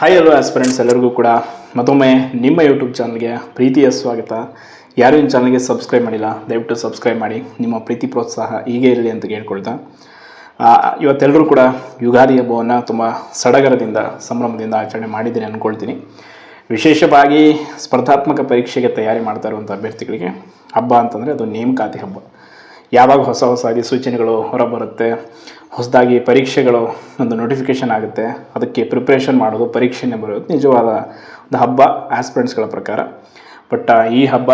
Hi ಎಲ್ಲೋ aspirants ಎಲ್ಲರಿಗೂ ಕೂಡ ಮತ್ತೊಮ್ಮೆ ನಿಮ್ಮ ಯೂಟ್ಯೂಬ್ ಚಾನಲ್ಗೆ ಪ್ರೀತಿಯ ಸ್ವಾಗತ. ಯಾರು ಈ ಚಾನಲ್ಗೆ ಸಬ್ಸ್ಕ್ರೈಬ್ ಮಾಡಿಲ್ಲ, ದಯವಿಟ್ಟು ಸಬ್ಸ್ಕ್ರೈಬ್ ಮಾಡಿ. ನಿಮ್ಮ ಪ್ರೀತಿ, ಪ್ರೋತ್ಸಾಹ ಹೀಗೆ ಇರಲಿ ಅಂತ ಕೇಳ್ಕೊಳ್ತಾ. ಇವತ್ತೆಲ್ಲರೂ ಕೂಡ ಯುಗಾದಿ ಹಬ್ಬವನ್ನು ತುಂಬ ಸಡಗರದಿಂದ, ಸಂಭ್ರಮದಿಂದ ಆಚರಣೆ ಮಾಡಿದ್ದೀನಿ ಅಂದ್ಕೊಳ್ತೀನಿ ವಿಶೇಷವಾಗಿ ಸ್ಪರ್ಧಾತ್ಮಕ ಪರೀಕ್ಷೆಗೆ ತಯಾರಿ ಮಾಡ್ತಾ ಇರುವಂಥ ಅಭ್ಯರ್ಥಿಗಳಿಗೆ ಹಬ್ಬ ಅಂತಂದರೆ ಅದು ನೇಮಕಾತಿ ಹಬ್ಬ. ಯಾವಾಗ ಹೊಸ ಹೊಸ ಅಧಿಸೂಚನೆಗಳು ಹೊರಬರುತ್ತೆ, ಹೊಸದಾಗಿ ಪರೀಕ್ಷೆಗಳು ಒಂದು ನೋಟಿಫಿಕೇಷನ್ ಆಗುತ್ತೆ, ಅದಕ್ಕೆ ಪ್ರಿಪ್ರೇಷನ್ ಮಾಡೋದು, ಪರೀಕ್ಷೆನೇ ಬರೋದು ನಿಜವಾದ ಒಂದು ಹಬ್ಬ ಆಸ್ಪಿರೆಂಟ್ಸ್ಗಳ ಪ್ರಕಾರ. ಬಟ್ ಈ ಹಬ್ಬ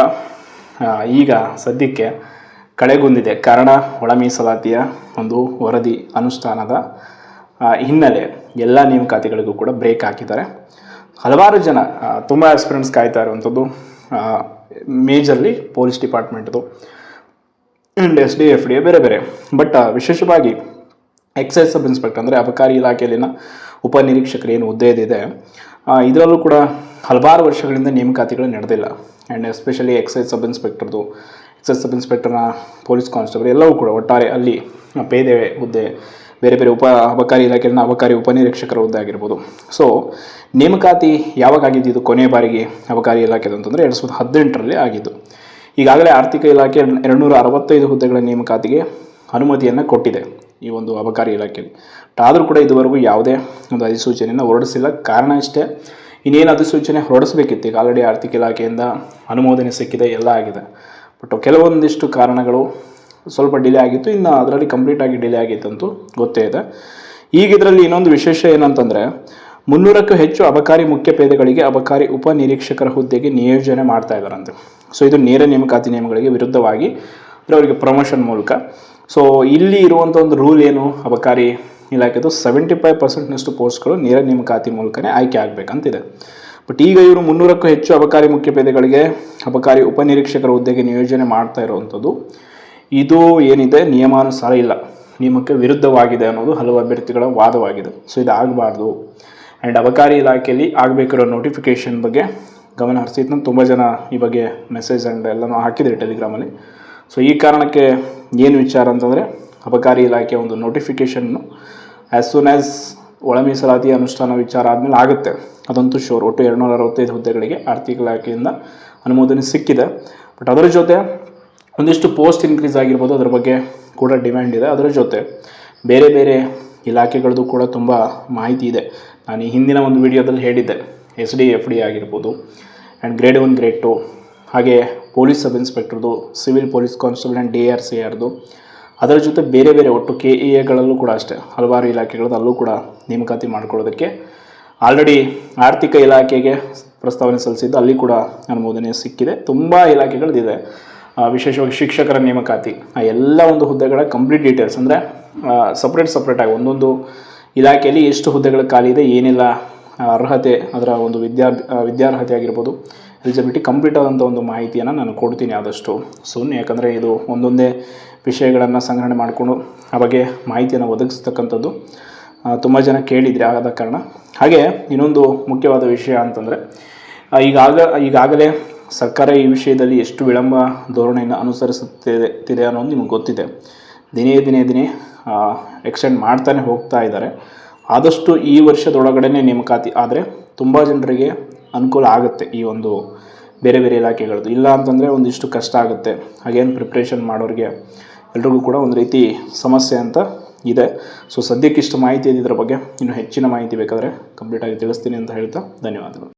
ಈಗ ಸದ್ಯಕ್ಕೆ ಕಳೆಗುಂದಿದೆ ಕಾರಣ ಒಳ ಮೀಸಲಾತಿಯ ಒಂದು ವರದಿ ಅನುಷ್ಠಾನದ ಹಿನ್ನೆಲೆ ಎಲ್ಲ ನೇಮಕಾತಿಗಳಿಗೂ ಕೂಡ ಬ್ರೇಕ್ ಹಾಕಿದ್ದಾರೆ. ಹಲವಾರು ಜನ ತುಂಬ ಆಸ್ಪಿರೆಂಟ್ಸ್ ಕಾಯ್ತಾ ಇರುವಂಥದ್ದು majorly police ಡಿಪಾರ್ಟ್ಮೆಂಟ್ದು and S D F D ಬೇರೆ ಬೇರೆ. ಬಟ್ ವಿಶೇಷವಾಗಿ ಎಕ್ಸೈಸ್ ಸಬ್ ಇನ್ಸ್ಪೆಕ್ಟರ್ ಅಂದರೆ ಅಬಕಾರಿ ಇಲಾಖೆಯಲ್ಲಿನ ಉಪನಿರೀಕ್ಷಕರು ಏನು ಹುದ್ದೆ ಇದೆ ಇದರಲ್ಲೂ ಕೂಡ ಹಲವಾರು ವರ್ಷಗಳಿಂದ ನೇಮಕಾತಿಗಳು ನಡೆದಿಲ್ಲ. ಆ್ಯಂಡ್ ಎಸ್ಪೆಷಲಿ ಎಕ್ಸೈಸ್ ಸಬ್ ಇನ್ಸ್ಪೆಕ್ಟರ್ದು ಎಕ್ಸೈಸ್ ಸಬ್ ಇನ್ಸ್ಪೆಕ್ಟರ್ನ ಪೊಲೀಸ್ ಕಾನ್ಸ್ಟೇಬಲ್ ಎಲ್ಲವೂ ಕೂಡ ಒಟ್ಟಾರೆ ಅಲ್ಲಿ ಪೇದೆ ಹುದ್ದೆ, ಬೇರೆ ಬೇರೆ ಉಪ ಅಬಕಾರಿ ಇಲಾಖೆಯಲ್ಲಿನ ಅಬಕಾರಿ ಉಪನಿರೀಕ್ಷಕರ ಹುದ್ದೆ ಆಗಿರ್ಬೋದು. ಸೊ ನೇಮಕಾತಿ ಯಾವಾಗ ಆಗಿದ್ದು, ಇದು ಕೊನೆಯ ಬಾರಿಗೆ ಅಬಕಾರಿ ಇಲಾಖೆದು ಅಂತಂದರೆ ಎರಡು ಸಾವಿರದ ಹದಿನೆಂಟರಲ್ಲಿ ಆಗಿದ್ದು. ಈಗಾಗಲೇ ಆರ್ಥಿಕ ಇಲಾಖೆ ಎರಡುನೂರ ಅರವತ್ತೈದು ಹುದ್ದೆಗಳ ನೇಮಕಾತಿಗೆ ಅನುಮತಿಯನ್ನು ಕೊಟ್ಟಿದೆ. ಈ ಒಂದು ಅಬಕಾರಿ ಇಲಾಖೆಯಲ್ಲಿ. ಆದರೂ ಕೂಡ ಇದುವರೆಗೂ ಯಾವುದೇ ಒಂದು ಅಧಿಸೂಚನೆಯನ್ನು ಹೊರಡಿಸಿಲ್ಲ. ಕಾರಣ ಇಷ್ಟೇ, ಇನ್ನೇನು ಅಧಿಸೂಚನೆ ಹೊರಡಿಸಬೇಕಿತ್ತು. ಈಗ ಆಲ್ರೆಡಿ ಆರ್ಥಿಕ ಇಲಾಖೆಯಿಂದ ಅನುಮೋದನೆ ಸಿಕ್ಕಿದೆ, ಎಲ್ಲ ಆಗಿದೆ. ಬಟ್ ಕೆಲವೊಂದಿಷ್ಟು ಕಾರಣಗಳು ಸ್ವಲ್ಪ ಡಿಲೇ ಆಗಿತ್ತು. ಇನ್ನು ಅದರಲ್ಲಿ ಕಂಪ್ಲೀಟಾಗಿ ಡಿಲೇ ಆಗಿತ್ತಂತೂ ಗೊತ್ತೇ ಇದೆ. ಈಗ ಇದರಲ್ಲಿ ಇನ್ನೊಂದು ವಿಶೇಷ ಏನಂತಂದರೆ ಮುನ್ನೂರಕ್ಕೂ ಹೆಚ್ಚು ಅಬಕಾರಿ ಮುಖ್ಯ ಪೇದೆಗಳಿಗೆ ಅಬಕಾರಿ ಉಪನಿರೀಕ್ಷಕರ ಹುದ್ದೆಗೆ ನಿಯೋಜನೆ ಮಾಡ್ತಾ ಇದ್ದಾರಂತೆ. ಸೊ ಇದು ನೇರ ನೇಮಕಾತಿ ನಿಯಮಗಳಿಗೆ ವಿರುದ್ಧವಾಗಿ ಅಂದರೆ ಅವರಿಗೆ ಪ್ರಮೋಷನ್ ಮೂಲಕ. ಸೊ ಇಲ್ಲಿ ಇರುವಂಥ ಒಂದು ರೂಲ್ ಏನು? ಅಬಕಾರಿ ಇಲಾಖೆದು ಸೆವೆಂಟಿ ಫೈವ್ ಪರ್ಸೆಂಟ್ನಷ್ಟು ಪೋಸ್ಟ್ಗಳು ನೇರ ನೇಮಕಾತಿ ಮೂಲಕನೇ ಆಯ್ಕೆ ಆಗಬೇಕಂತಿದೆ. ಬಟ್ ಈಗ ಇವರು ಮುನ್ನೂರಕ್ಕೂ ಹೆಚ್ಚು ಅಬಕಾರಿ ಮುಖ್ಯ ಪೇದೆಗಳಿಗೆ ಅಬಕಾರಿ ಉಪನಿರೀಕ್ಷಕರ ಹುದ್ದೆಗೆ ನಿಯೋಜನೆ ಮಾಡ್ತಾ ಇರುವಂಥದ್ದು, ಇದು ಏನಿದೆ? ನಿಯಮಾನುಸಾರ ಇಲ್ಲ. ನಿಯಮಕ್ಕೆ ವಿರುದ್ಧವಾಗಿದೆ ಅನ್ನೋದು ಹಲವು ಅಭ್ಯರ್ಥಿಗಳ ವಾದವಾಗಿದೆ. ಸೊ ಇದು ಆಗಬಾರ್ದು ಆ್ಯಂಡ್ ಅಬಕಾರಿ ಇಲಾಖೆಯಲ್ಲಿ ಆಗಬೇಕಿರೋ ನೋಟಿಫಿಕೇಷನ್ ಬಗ್ಗೆ ಗಮನ ಹರಿಸಿದ್ನ ತುಂಬ ಜನ ಈ ಬಗ್ಗೆ ಮೆಸೇಜ್ ಆ್ಯಂಡ್ ಎಲ್ಲನೂ ಹಾಕಿದ್ರು ಟೆಲಿಗ್ರಾಮಲ್ಲಿ ಸೊ ಈ ಕಾರಣಕ್ಕೆ ಏನು ವಿಚಾರ ಅಂತಂದರೆ ಅಬಕಾರಿ ಇಲಾಖೆ ಒಂದು ನೋಟಿಫಿಕೇಷನ್ನು ಆ್ಯಸ್ ಸೂನ್ ಆ್ಯಸ್ ಒಳ ಮೀಸಲಾತಿ ಅನುಷ್ಠಾನ ವಿಚಾರ ಆದಮೇಲೆ ಆಗುತ್ತೆ. ಅದಂತೂ ಶೋರ್ ಒಟ್ಟು ಎರಡುನೂರ ಅರವತ್ತೈದು ಹುದ್ದೆಗಳಿಗೆ ಆರ್ಥಿಕ ಇಲಾಖೆಯಿಂದ ಅನುಮೋದನೆ ಸಿಕ್ಕಿದೆ. ಬಟ್ ಅದರ ಜೊತೆ ಒಂದಿಷ್ಟು ಪೋಸ್ಟ್ ಇನ್ಕ್ರೀಸ್ ಆಗಿರ್ಬೋದು, ಅದರ ಬಗ್ಗೆ ಕೂಡ ಡಿಮ್ಯಾಂಡ್ ಇದೆ. ಅದರ ಜೊತೆ ಬೇರೆ ಬೇರೆ ಇಲಾಖೆಗಳದ್ದು ಕೂಡ ತುಂಬ ಮಾಹಿತಿ ಇದೆ. ನಾನು ಹಿಂದಿನ ಒಂದು ವಿಡಿಯೋದಲ್ಲಿ ಹೇಳಿದ್ದೆ, ಎಸ್ ಡಿ ಎಫ್ ಡಿ ಆಗಿರ್ಬೋದು and grade one grade two ಹಾಗೆ police sub ಇನ್ಸ್ಪೆಕ್ಟರ್ದು civil police constable and D R C ಆರ್ದು ಅದರ ಜೊತೆ ಬೇರೆ ಬೇರೆ ಒಟ್ಟು ಕೆ ಇ ಎಗಳಲ್ಲೂ ಕೂಡ ಅಷ್ಟೇ, ಹಲವಾರು ಇಲಾಖೆಗಳದ್ದು ಅಲ್ಲೂ ಕೂಡ ನೇಮಕಾತಿ ಮಾಡ್ಕೊಳ್ಳೋದಕ್ಕೆ. ಆಲ್ರೆಡಿ ಆರ್ಥಿಕ ಇಲಾಖೆಗೆ ಪ್ರಸ್ತಾವನೆ ಸಲ್ಲಿಸಿದ್ದು ಅಲ್ಲಿ ಕೂಡ ಅನುಮೋದನೆ ಸಿಕ್ಕಿದೆ. ತುಂಬ ಇಲಾಖೆಗಳದ್ದಿದೆ. ವಿಶೇಷವಾಗಿ ಶಿಕ್ಷಕರ ನೇಮಕಾತಿ, ಆ, ಎಲ್ಲ ಒಂದು ಹುದ್ದೆಗಳ ಕಂಪ್ಲೀಟ್ ಡೀಟೇಲ್ಸ್ ಅಂದರೆ ಸಪ್ರೇಟ್ ಸಪ್ರೇಟಾಗಿ ಒಂದೊಂದು ಇಲಾಖೆಯಲ್ಲಿ ಎಷ್ಟು ಹುದ್ದೆಗಳ ಖಾಲಿ ಇದೆ, ಏನೆಲ್ಲ ಅರ್ಹತೆ, ಅದರ ಒಂದು ವಿದ್ಯಾ ವಿದ್ಯಾರ್ಹತೆ ಆಗಿರ್ಬೋದು ಎಲಿಜಿಬಿಲಿಟಿ ಕಂಪ್ಲೀಟ್ ಆದಂಥ ಒಂದು ಮಾಹಿತಿಯನ್ನು ನಾನು ಕೊಡ್ತೀನಿ ಆದಷ್ಟು. ಸುಮ್ಮನೆ ಯಾಕಂದರೆ ಇದು ಒಂದೊಂದೇ ವಿಷಯಗಳನ್ನು ಸಂಗ್ರಹಣೆ ಮಾಡಿಕೊಂಡು ಆ ಬಗ್ಗೆ ಮಾಹಿತಿಯನ್ನು ಒದಗಿಸ್ತಕ್ಕಂಥದ್ದು ತುಂಬ ಜನ ಕೇಳಿದರೆ ಆದ ಕಾರಣ. ಹಾಗೆ ಇನ್ನೊಂದು ಮುಖ್ಯವಾದ ವಿಷಯ ಅಂತಂದರೆ ಈಗಾಗ, ಈಗಾಗಲೇ ಸರ್ಕಾರ ಈ ವಿಷಯದಲ್ಲಿ ಎಷ್ಟು ವಿಳಂಬ ಧೋರಣೆಯನ್ನು ಅನುಸರಿಸುತ್ತಿದೆ, ತಿದೆ ಅನ್ನೋದು ನಿಮಗೆ ಗೊತ್ತಿದೆ. ದಿನೇ ದಿನೇ ದಿನೇ ಎಕ್ಸ್ಟೆಂಡ್ ಮಾಡ್ತಾನೆ ಹೋಗ್ತಾ ಇದ್ದಾರೆ. ಆದಷ್ಟು ಈ ವರ್ಷದೊಳಗಡೆ ನೇಮಕಾತಿ, ಆದರೆ ತುಂಬ ಜನರಿಗೆ ಅನುಕೂಲ ಆಗುತ್ತೆ ಈ ಒಂದು ಬೇರೆ ಬೇರೆ ಇಲಾಖೆಗಳದ್ದು. ಇಲ್ಲ ಅಂತಂದರೆ ಒಂದಿಷ್ಟು ಕಷ್ಟ ಆಗುತ್ತೆ. ಹಾಗೇನು ಪ್ರಿಪ್ರೇಷನ್ ಮಾಡೋರಿಗೆ ಎಲ್ರಿಗೂ ಕೂಡ ಒಂದು ರೀತಿ ಸಮಸ್ಯೆ ಅಂತ ಇದೆ. ಸೊ ಸದ್ಯಕ್ಕಿಷ್ಟು ಮಾಹಿತಿ ಇದೆ ಇದರ ಬಗ್ಗೆ ಇನ್ನು ಹೆಚ್ಚಿನ ಮಾಹಿತಿ ಬೇಕಾದರೆ ಕಂಪ್ಲೀಟಾಗಿ ತಿಳಿಸ್ತೀನಿ ಅಂತ ಹೇಳ್ತಾ ಧನ್ಯವಾದಗಳು.